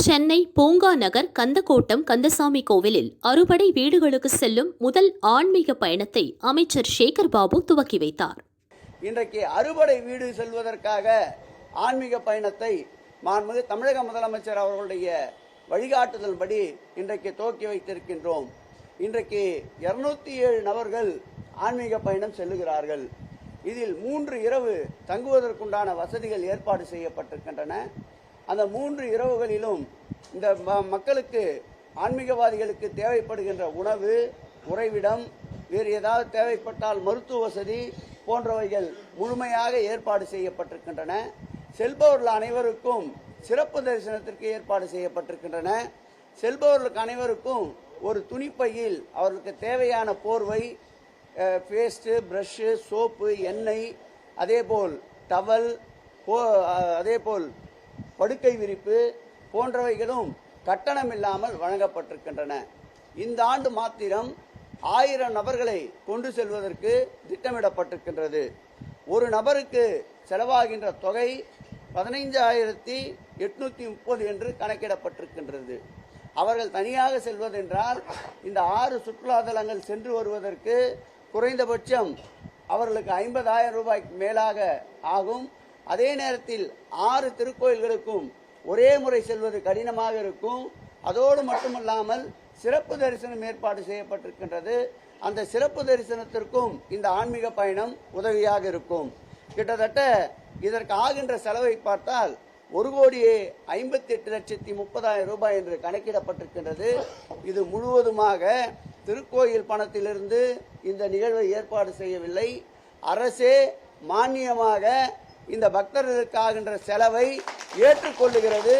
சென்னை பூங்கா நகர் கந்தக்கோட்டம் கந்தசாமி கோவிலில் அறுபடை வீடுகளுக்கு செல்லும் முதல் ஆன்மீக பயணத்தை அமைச்சர் சேகர் பாபு துவக்கி வைத்தார். இன்றைக்கு அறுபடை வீடு செல்வதற்காக ஆன்மீக பயணத்தை மாண்புமிகு தமிழக முதலமைச்சர் அவர்களுடைய வழிகாட்டுதல்படி இன்றைக்கு துவக்கி வைத்திருக்கின்றோம். இன்றைக்கு இருநூத்தி ஏழு நபர்கள் ஆன்மீக பயணம் செல்லுகிறார்கள். இதில் மூன்று இரவு தங்குவதற்குண்டான வசதிகள் ஏற்பாடு செய்யப்பட்டிருக்கின்றன. அந்த மூன்று இரவுகளிலும் இந்த ம- மக்களுக்கு ஆன்மீகவாதிகளுக்கு தேவைப்படுகின்ற உணவு உறைவிடம் வேறு ஏதாவது தேவைப்பட்டால் மருத்துவ வசதி போன்றவைகள் முழுமையாக ஏற்பாடு செய்யப்பட்டிருக்கின்றன. செல்பவர்கள் அனைவருக்கும் சிறப்பு தரிசனத்திற்கு ஏற்பாடு செய்யப்பட்டிருக்கின்றன. செல்பவர்களுக்கு அனைவருக்கும் ஒரு துணிப்பையில் அவர்களுக்கு தேவையான போர்வை பேஸ்ட்டு ப்ரஷ்ஷு சோப்பு எண்ணெய் அதேபோல் டவல் போ அதேபோல் படுக்கை விரிப்பு போன்றவைகளும் கட்டணம் இல்லாமல் வழங்கப்பட்டிருக்கின்றன. இந்த ஆண்டு மாத்திரம் ஆயிரம் நபர்களை கொண்டு செல்வதற்கு திட்டமிடப்பட்டிருக்கின்றது. ஒரு நபருக்கு செலவாகின்ற தொகை பதினைஞ்சாயிரத்தி எட்நூத்தி முப்பது என்று கணக்கிடப்பட்டிருக்கின்றது. அவர்கள் தனியாக செல்வதென்றால் இந்த ஆறு சுற்றுலா தலங்கள் சென்று வருவதற்கு குறைந்தபட்சம் அவர்களுக்கு ஐம்பதாயிரம் ரூபாய்க்கு மேலாக ஆகும். அதே நேரத்தில் ஆறு திருக்கோயில்களுக்கும் ஒரே முறை செல்வது கடினமாக இருக்கும். அதோடு மட்டுமல்லாமல் சிறப்பு தரிசனம் ஏற்பாடு செய்யப்பட்டிருக்கின்றது. அந்த சிறப்பு தரிசனத்திற்கும் இந்த ஆன்மீக பயணம் உதவியாக இருக்கும். கிட்டத்தட்ட இதற்கு ஆகின்ற செலவை பார்த்தால் ஒரு கோடியே ஐம்பத்தி எட்டு லட்சத்தி முப்பதாயிரம் ரூபாய் என்று கணக்கிடப்பட்டிருக்கின்றது. இது முழுவதுமாக திருக்கோயில் பணத்திலிருந்து இந்த நிகழ்வை ஏற்பாடு செய்யவில்லை. அரசே மானியமாக இந்த பக்தர்களுக்காகின்ற செலவை ஏற்றுக்கொள்ளுகிறது.